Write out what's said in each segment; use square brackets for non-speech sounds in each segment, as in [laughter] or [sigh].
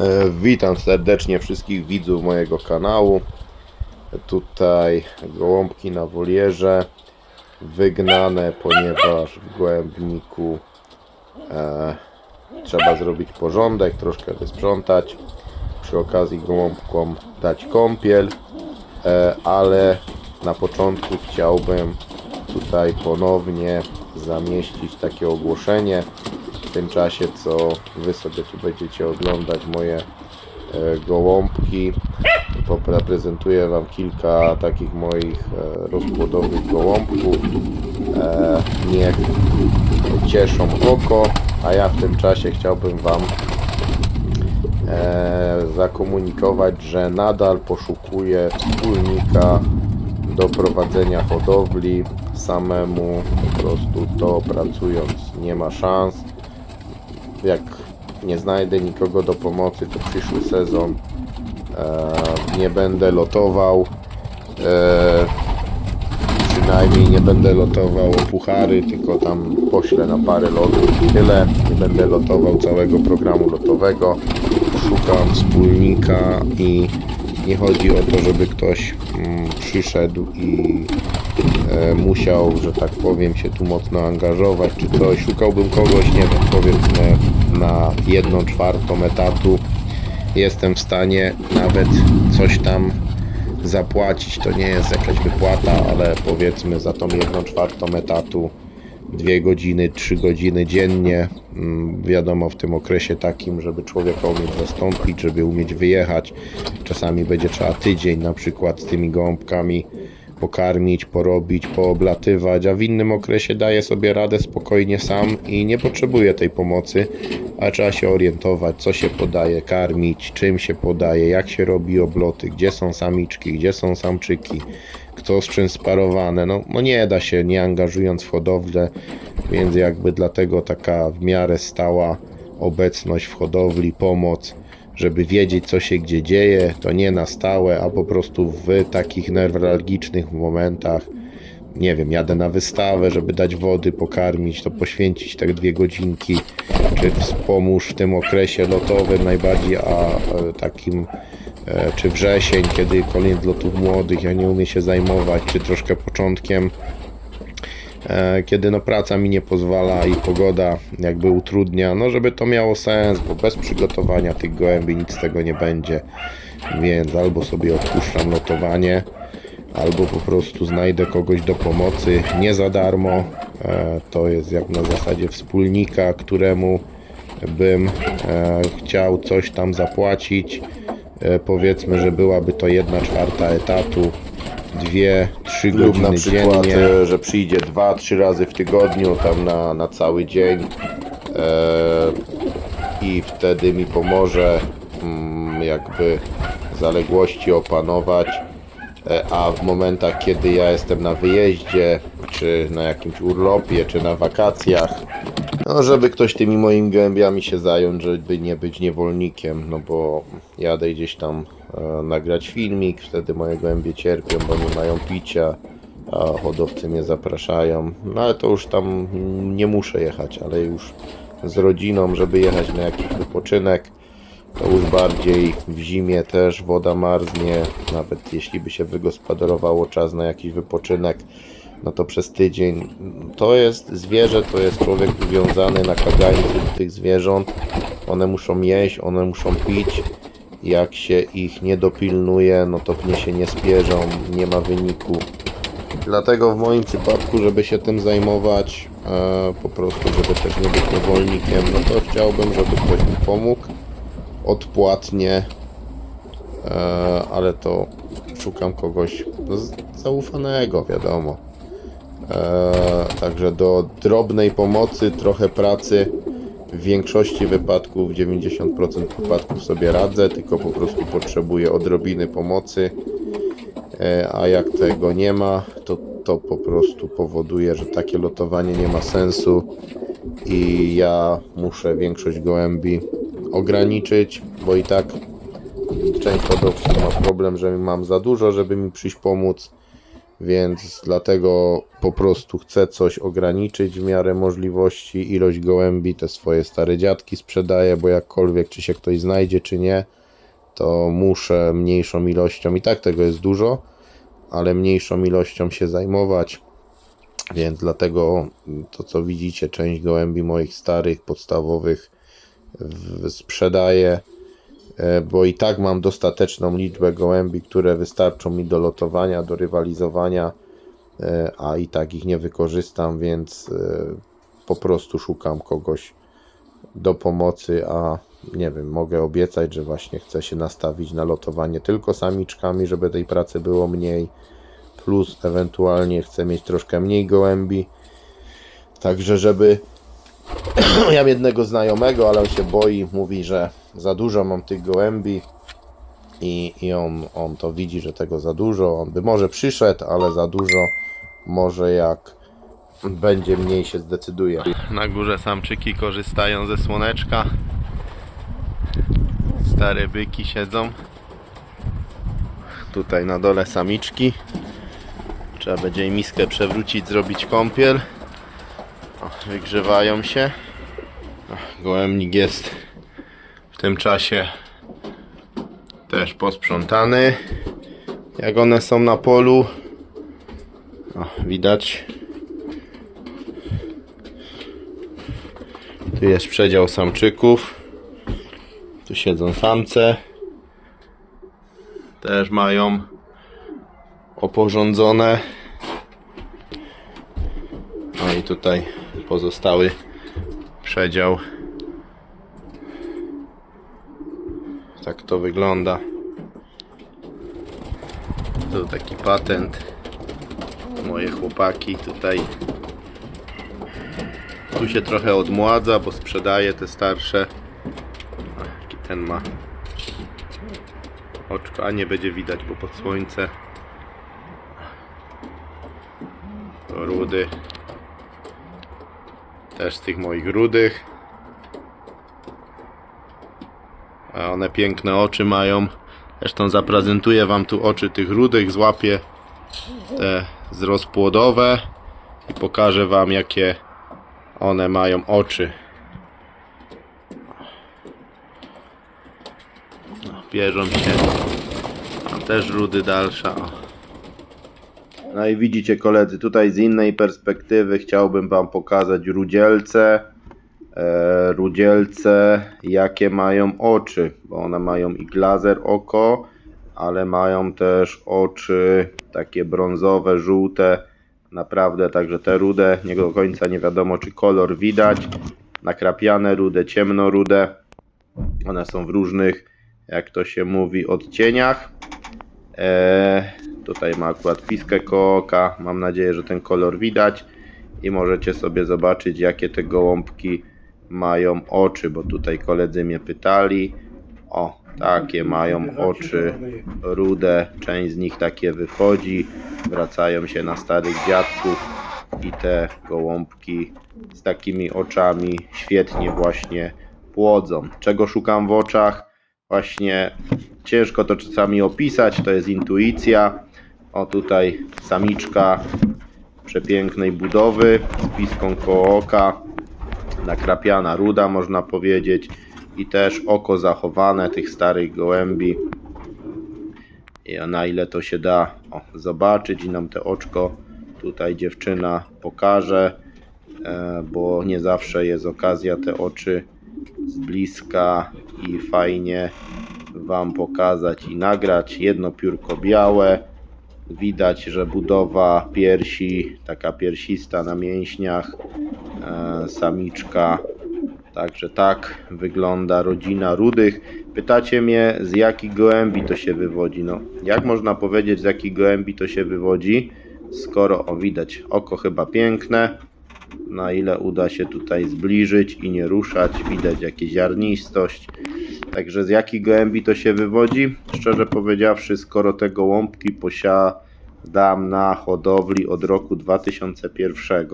E, Witam serdecznie wszystkich widzów mojego kanału. Tutaj gołąbki na wolierze wygnane, ponieważ w gołębniku e, trzeba zrobić porządek, troszkę wysprzątać. Przy okazji gołąbkom dać kąpiel, e, ale na początku chciałbym tutaj ponownie zamieścić takie ogłoszenie w tym czasie, co Wy sobie tu będziecie oglądać moje e, gołąbki. Zaprezentuję Wam kilka takich moich e, rozpłodowych gołąbków. E, niech cieszą oko, a ja w tym czasie chciałbym Wam zakomunikować, że nadal poszukuję wspólnika do prowadzenia hodowli. Samemu po prostu to pracując nie ma szans jak nie znajdę nikogo do pomocy, to przyszły sezon e, nie będę lotował. E, przynajmniej nie będę lotował o puchary, tylko tam poślę na parę lotów i tyle. Nie będę lotował całego programu lotowego. Szukam wspólnika i nie chodzi o to, żeby ktoś mm, przyszedł i musiał, że tak powiem, się tu mocno angażować czy coś. Szukałbym kogoś, nie wiem, powiedzmy na jedną czwartą etatu. Jestem w stanie nawet coś tam zapłacić. To nie jest jakaś wypłata, ale powiedzmy za tą jedną czwartą etatu dwie godziny, trzy godziny dziennie. Mm, Wiadomo, w tym okresie takim, żeby człowieka umieć zastąpić, żeby umieć wyjechać. Czasami będzie trzeba tydzień na przykład z tymi gołąbkami pokarmić, porobić, pooblatywać, a w innym okresie daje sobie radę spokojnie sam i nie potrzebuje tej pomocy, a trzeba się orientować, co się podaje, karmić, czym się podaje, jak się robi obloty, gdzie są samiczki, gdzie są samczyki, kto z czym sparowane. No, no nie da się nie angażując w hodowlę, więc jakby dlatego taka w miarę stała obecność w hodowli, pomoc żeby wiedzieć, co się gdzie dzieje, to nie na stałe, a po prostu w takich newralgicznych momentach, nie wiem, jadę na wystawę, żeby dać wody, pokarmić, to poświęcić tak dwie godzinki, czy wspomóż w tym okresie lotowym najbardziej, a e, takim e, czy wrzesień, kiedy koniec lotów młodych, ja nie umiem się zajmować, czy troszkę początkiem kiedy no praca mi nie pozwala i pogoda jakby utrudnia, no żeby to miało sens, bo bez przygotowania tych gołębi nic z tego nie będzie, więc albo sobie odpuszczam lotowanie, albo po prostu znajdę kogoś do pomocy, nie za darmo, e, to jest jak na zasadzie wspólnika, któremu bym e, chciał coś tam zapłacić, e, powiedzmy, że byłaby to jedna czwarta etatu, dwie, trzy Lub godziny na przykład, dziennie. e, że przyjdzie dwa, trzy razy w tygodniu, tam na, na cały dzień e, i wtedy mi pomoże mm, jakby zaległości opanować, e, a w momentach, kiedy ja jestem na wyjeździe, czy na jakimś urlopie, czy na wakacjach, no żeby ktoś tymi moimi gołębiami się zająć, żeby nie być niewolnikiem, no bo jadę gdzieś tam nagrać filmik, wtedy moje gołębie cierpią, bo nie mają picia, a hodowcy mnie zapraszają, no ale to już tam nie muszę jechać, ale już z rodziną, żeby jechać na jakiś wypoczynek, to już bardziej w zimie też woda marznie, nawet jeśli by się wygospodarowało czas na jakiś wypoczynek, no to przez tydzień to jest zwierzę, to jest człowiek związany na kagańcu tych zwierząt. One muszą jeść, one muszą pić. Jak się ich nie dopilnuje, no to pnie się nie spierzą, nie ma wyniku. Dlatego w moim przypadku, żeby się tym zajmować, e, po prostu, żeby też nie być niewolnikiem, no to chciałbym, żeby ktoś mi pomógł odpłatnie, e, ale to szukam kogoś zaufanego, wiadomo. E, także do drobnej pomocy, trochę pracy. W większości wypadków, 90% wypadków sobie radzę, tylko po prostu potrzebuję odrobiny pomocy. E, a jak tego nie ma, to to po prostu powoduje, że takie lotowanie nie ma sensu i ja muszę większość gołębi ograniczyć, bo i tak część hodowców ma problem, że mam za dużo, żeby mi przyjść pomóc więc dlatego po prostu chcę coś ograniczyć w miarę możliwości. Ilość gołębi, te swoje stare dziadki sprzedaję, bo jakkolwiek czy się ktoś znajdzie, czy nie, to muszę mniejszą ilością, i tak tego jest dużo, ale mniejszą ilością się zajmować. Więc dlatego to co widzicie, część gołębi moich starych, podstawowych sprzedaję, bo i tak mam dostateczną liczbę gołębi, które wystarczą mi do lotowania, do rywalizowania, e, a i tak ich nie wykorzystam, więc e, po prostu szukam kogoś do pomocy, a nie wiem, mogę obiecać, że właśnie chcę się nastawić na lotowanie tylko samiczkami, żeby tej pracy było mniej, plus ewentualnie chcę mieć troszkę mniej gołębi, także żeby [clears throat] ja mam jednego znajomego, ale on się boi, mówi, że za dużo mam tych gołębi i, i on, on to widzi, że tego za dużo, on by może przyszedł, ale za dużo, może jak będzie mniej się zdecyduje. Na górze samczyki korzystają ze słoneczka. Stare byki siedzą. Tutaj na dole samiczki. Trzeba będzie im miskę przewrócić, zrobić kąpiel. O, wygrzewają się. O, Gołębnik jest w tym czasie też posprzątany. Jak one są na polu. O, widać Tu jest przedział samczyków. Tu siedzą samce. Też mają oporządzone. No i tutaj pozostały przedział. Tak to wygląda. To taki patent. Moje chłopaki tutaj tu się trochę odmładza, bo sprzedaje te starsze. Jaki ten ma oczko, a nie będzie widać, bo pod słońce. To rudy. Też z tych moich rudych. One piękne oczy mają. Zresztą zaprezentuję Wam tu oczy tych rudych. Złapię te zrozpłodowe i pokażę Wam jakie one mają oczy. No, bierzą się. A też rudy dalsza. No i widzicie koledzy, tutaj z innej perspektywy chciałbym Wam pokazać rudzielce. E, rudzielce, jakie mają oczy, bo one mają i glazer oko, ale mają też oczy takie brązowe, żółte. Naprawdę, także te rude, nie do końca nie wiadomo czy kolor widać. Nakrapiane rude, ciemnorude. One są w różnych, jak to się mówi, odcieniach. Eee, tutaj ma akurat piskę koło oka. Mam nadzieję, że ten kolor widać. I możecie sobie zobaczyć, jakie te gołąbki mają oczy, bo tutaj koledzy mnie pytali. O, takie mają oczy rude. Część z nich takie wychodzi. Wracają się na starych dziadków. I te gołąbki z takimi oczami świetnie właśnie płodzą. Czego szukam w oczach? Właśnie ciężko to czasami opisać, to jest intuicja. O tutaj samiczka przepięknej budowy z piską koło oka, nakrapiana ruda można powiedzieć i też oko zachowane tych starych gołębi. I na ile to się da o, zobaczyć i nam te oczko tutaj dziewczyna pokaże, e, bo nie zawsze jest okazja te oczy z bliska i fajnie Wam pokazać i nagrać. Jedno piórko białe. Widać, że budowa piersi, taka piersista na mięśniach, e, samiczka. Także tak wygląda rodzina rudych. Pytacie mnie, z jakich gołębi to się wywodzi? No, jak można powiedzieć, z jakich gołębi to się wywodzi, skoro o widać oko chyba piękne, na ile uda się tutaj zbliżyć i nie ruszać, widać jakieś ziarnistość. Także z jakich gołębi to się wywodzi? Szczerze powiedziawszy, skoro te gołąbki posiadam na hodowli od roku 2001,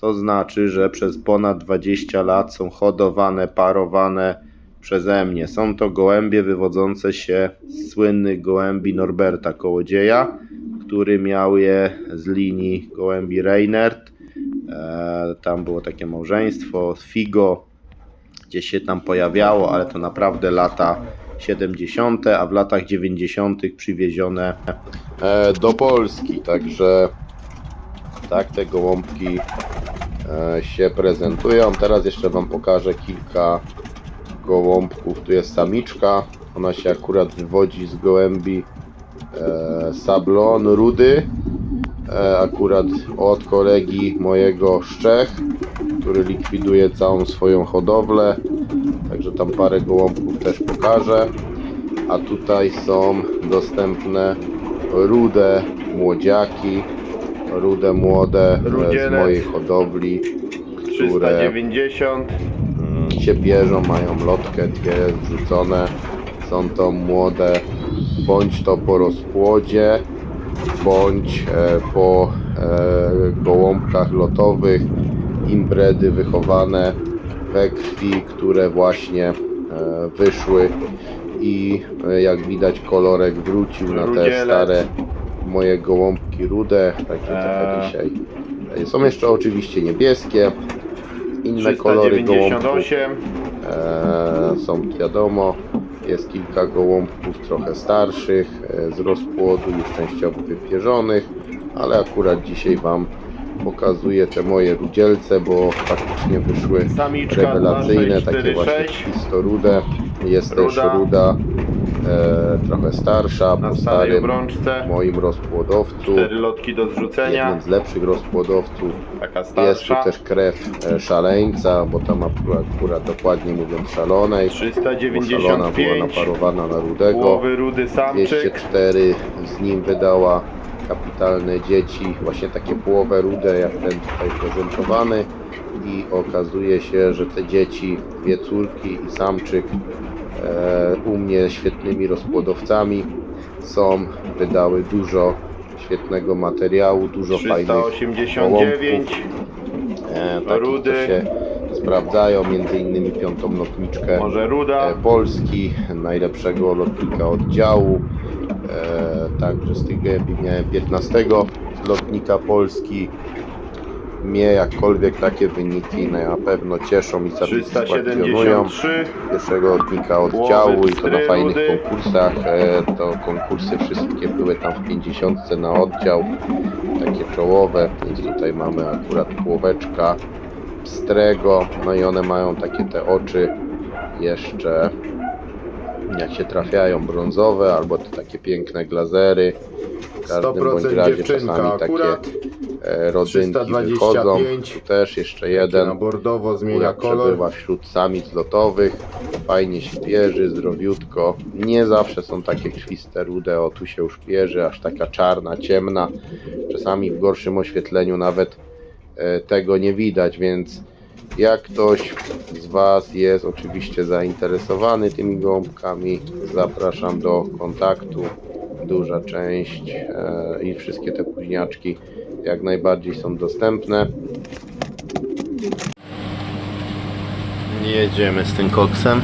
to znaczy, że przez ponad 20 lat są hodowane, parowane przeze mnie. Są to gołębie wywodzące się z słynnych gołębi Norberta Kołodzieja, który miał je z linii gołębi Reinert. E, tam było takie małżeństwo, Figo, gdzieś się tam pojawiało, ale to naprawdę lata 70., a w latach 90. przywiezione e, do Polski, także tak te gołąbki e, się prezentują. Teraz jeszcze Wam pokażę kilka gołąbków. Tu jest samiczka, ona się akurat wywodzi z gołębi Sablon Rudy, akurat od kolegi mojego z Czech, który likwiduje całą swoją hodowlę, także tam parę gołąbków też pokażę. A tutaj są dostępne rude młodziaki, rude młode e, z Rudzielec. mojej hodowli, które 390. mm, się bierzą, mają lotkę, dwie wrzucone. Są to młode, bądź to po rozpłodzie, bądź e, po e, gołąbkach lotowych, imbredy wychowane we krwi, które właśnie e, wyszły i jak widać kolorek wrócił na te stare moje gołąbki rude, takie trochę dzisiaj. Są jeszcze oczywiście niebieskie, inne kolory gołąbków. 398. E, są wiadomo, jest kilka gołąbków trochę starszych, e, z rozpłodu już częściowo wypierzonych, ale akurat dzisiaj Wam pokazuję te moje rudzielce, bo faktycznie wyszły Samiczka rewelacyjne, takie właśnie 2646. krwistorude. Jest też Ruda. E, trochę starsza, Na po starej starym obrączce. moim rozpłodowcu, Cztery lotki do zrzucenia. jednym z lepszych rozpłodowców. Taka Jest tu starsza. też krew e, szaleńca, bo tam akurat, akurat dokładnie mówiąc szalonej. Szalona była 395. naparowana na rudego. Głowy rudy samczyk. 204 z nim wydała kapitalne dzieci, właśnie takie połowę rude, jak ten tutaj prezentowany. I okazuje się, że te dzieci, dwie córki i samczyk, u mnie świetnymi rozpłodowcami są, wydały dużo świetnego materiału, dużo fajnych 389. e, takich, Rudy. się sprawdzają, między innymi piątą lotniczkę Może ruda. e, Polski, najlepszego lotnika oddziału. E, także z tych gębi miałem 15 lotnika Polski. Mnie jakkolwiek takie wyniki na pewno cieszą i satysfakcjonują. 373. Pierwszego lotnika oddziału i to na fajnych konkursach. E, to konkursy wszystkie były tam w 50 na oddział, takie czołowe, więc tutaj mamy akurat połóweczka pstrego, no i one mają takie te oczy jeszcze jak się trafiają brązowe albo te takie piękne glazery. W każdym 100% bądź razie dziewczynka czasami takie akurat. e, rodzynki wychodzą. 325. Tu też jeszcze Jeden. jeden Na bordowo zmienia kolor. przebywa wśród samic lotowych, fajnie się pierzy, zdrowiutko. Nie zawsze są takie krwiste, rude, o tu się już pierzy, aż taka czarna, ciemna. Czasami w gorszym oświetleniu nawet e, tego nie widać, więc jak ktoś z Was jest oczywiście zainteresowany tymi gołąbkami, zapraszam do kontaktu. Duża część e, i wszystkie te późniaczki jak najbardziej są dostępne. Jedziemy z tym koksem.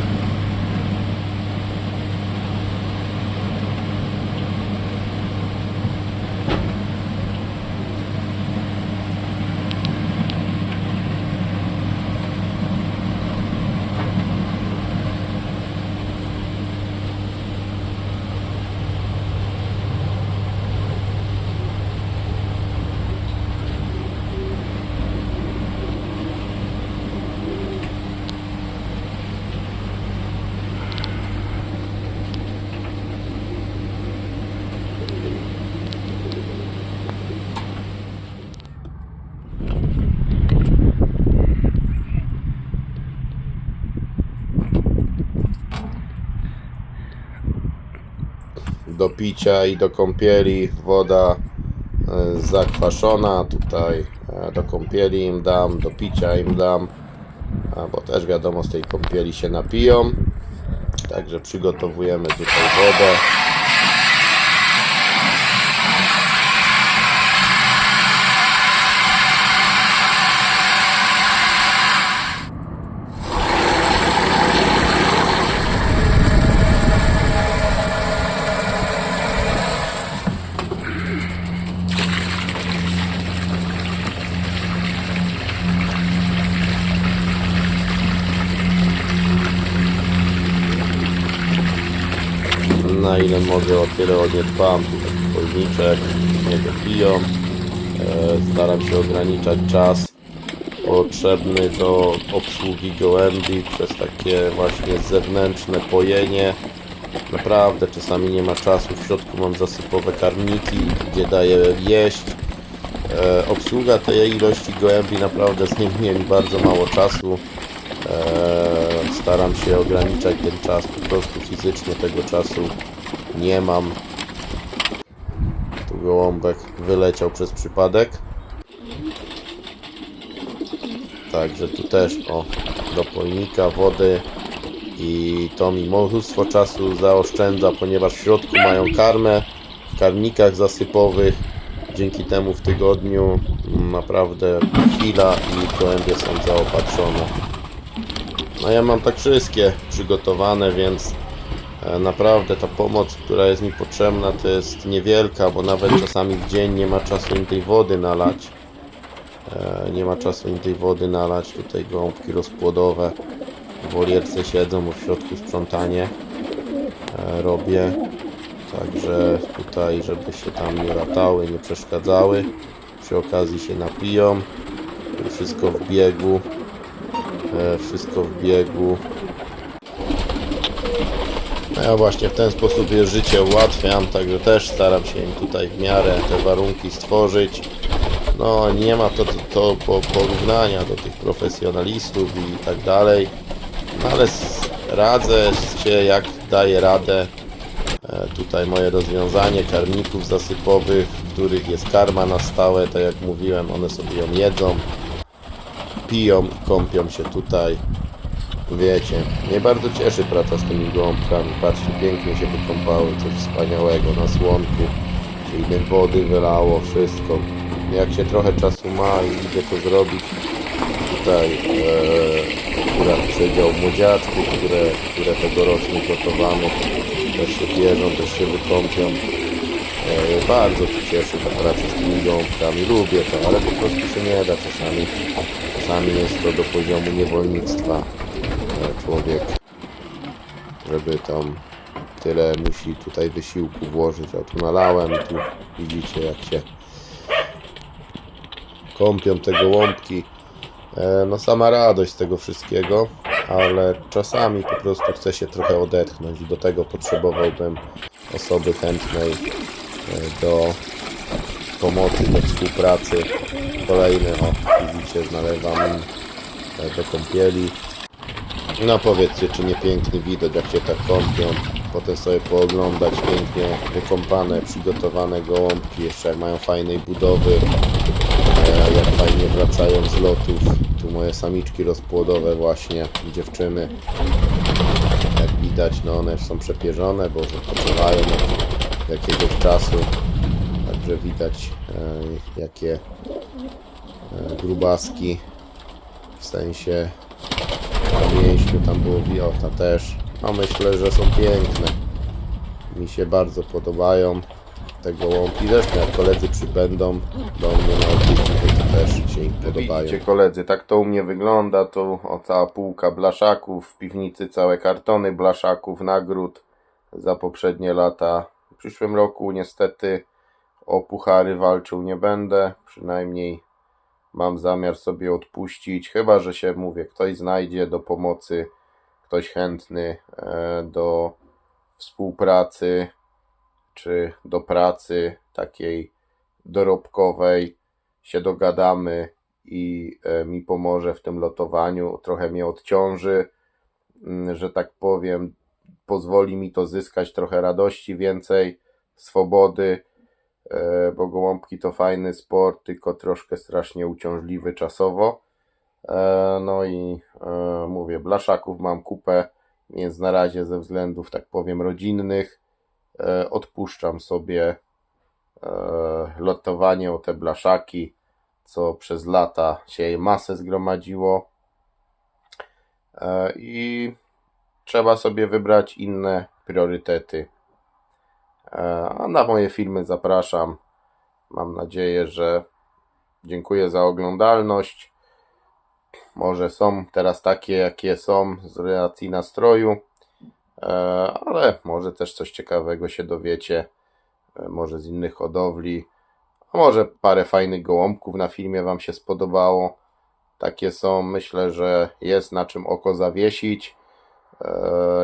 Do picia i do kąpieli. Woda e, zakwaszona tutaj. E, do kąpieli im dam, do picia im dam bo też wiadomo z tej kąpieli się napiją. Także przygotowujemy tutaj wodę na ile mogę o tyle o nie dbam. Tu taki pojemniczek, z niego piją. E, staram się ograniczać czas potrzebny do obsługi gołębi przez takie właśnie zewnętrzne pojenie. Naprawdę czasami nie ma czasu, w środku mam zasypowe karniki, gdzie daję jeść. E, obsługa tej ilości gołębi naprawdę zajmuje mi bardzo mało czasu. E, staram się ograniczać ten czas, po prostu fizycznie tego czasu nie mam. Tu gołąbek wyleciał przez przypadek. Także tu też o do wody i to mi mnóstwo czasu zaoszczędza, ponieważ w środku mają karmę w karmnikach zasypowych. Dzięki temu w tygodniu naprawdę chwila i gołębie są zaopatrzone. No ja mam tak wszystkie przygotowane, więc naprawdę ta pomoc, która jest mi potrzebna, to jest niewielka, bo nawet czasami w dzień nie ma czasu im tej wody nalać. E, Nie ma czasu im tej wody nalać. Tutaj gąbki rozpłodowe w wolierce siedzą, bo w środku sprzątanie e, robię. Także tutaj, żeby się tam nie latały, nie przeszkadzały. Przy okazji się napiją. Wszystko w biegu. E, Wszystko w biegu. No ja właśnie w ten sposób je życie ułatwiam, także też staram się im tutaj w miarę te warunki stworzyć. No nie ma to, to, to po, porównania do tych profesjonalistów i tak dalej. No ale radzę się jak daję radę. E, tutaj moje rozwiązanie karmników zasypowych, w których jest karma na stałe, tak jak mówiłem, one sobie ją jedzą, piją i kąpią się tutaj. Wiecie, mnie bardzo cieszy praca z tymi gołąbkami. Patrzcie, pięknie się wykąpały, coś wspaniałego na słonku. Ile wody wylało, wszystko. Jak się trochę czasu ma i idzie to zrobić, tutaj e, akurat przedział młodziaczków, które, które tegorocznych gotowanych też się bierzą, też się wykąpią. E, bardzo tu cieszy ta praca z tymi gąbkami. Lubię to, ale po prostu się nie da czasami. Czasami jest to do poziomu niewolnictwa człowiek, żeby tam tyle musi tutaj wysiłku włożyć. A tu nalałem tu widzicie jak się kąpią te gołąbki. E, No sama radość tego wszystkiego, ale czasami po prostu chce się trochę odetchnąć i do tego potrzebowałbym osoby chętnej e, do pomocy, do współpracy. Kolejny, o widzicie, nalewam im e, do kąpieli. No powiedzcie, czy nie piękny widok, jak się tak kąpią. Potem sobie pooglądać pięknie wykąpane, przygotowane gołąbki, jeszcze jak mają fajnej budowy, e, jak fajnie wracają z lotów. Tu moje samiczki rozpłodowe właśnie, dziewczyny. Jak widać, no one są przepierzone, bo wypoczywają od jakiegoś czasu. Także widać e, jakie e, grubaski w sensie na mięśniu tam było wiota też. A myślę, że są piękne. Mi się bardzo podobają te gołąbki. Zresztą jak koledzy przybędą do mnie na odwiedziny, to też się im podobają. Widzicie koledzy, tak to u mnie wygląda. Tu o cała półka blaszaków, w piwnicy całe kartony blaszaków, nagród za poprzednie lata. W przyszłym roku niestety o puchary walczył nie będę, przynajmniej mam zamiar sobie odpuścić, chyba że się mówię, ktoś znajdzie do pomocy, ktoś chętny e, do współpracy czy do pracy takiej dorobkowej. Się dogadamy i e, mi pomoże w tym lotowaniu, trochę mnie odciąży, mm, że tak powiem, pozwoli mi to zyskać trochę radości więcej, swobody, bo gołąbki to fajny sport, tylko troszkę strasznie uciążliwy czasowo. E, No i e, mówię, blaszaków mam kupę, więc na razie ze względów, tak powiem, rodzinnych e, odpuszczam sobie e, lotowanie o te blaszaki, co przez lata się jej masę zgromadziło. E, I trzeba sobie wybrać inne priorytety. E, A na moje filmy zapraszam. Mam nadzieję, że dziękuję za oglądalność. Może są teraz takie, jakie są z racji nastroju. e, ale może też coś ciekawego się dowiecie, e, może z innych hodowli, a może parę fajnych gołąbków na filmie Wam się spodobało. Takie są, myślę, że jest na czym oko zawiesić.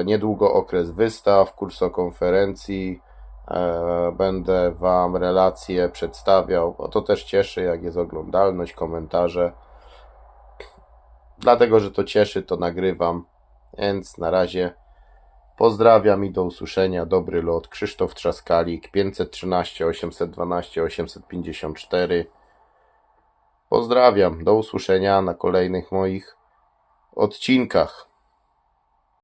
Niedługo okres wystaw, kursokonferencji. E, Będę Wam relacje przedstawiał, bo to też cieszy, jak jest oglądalność, komentarze. Dlatego, że to cieszy, to nagrywam. Więc na razie pozdrawiam i do usłyszenia. Dobry lot. Krzysztof Trzaskalik 513 812 854. Pozdrawiam. Do usłyszenia na kolejnych moich odcinkach.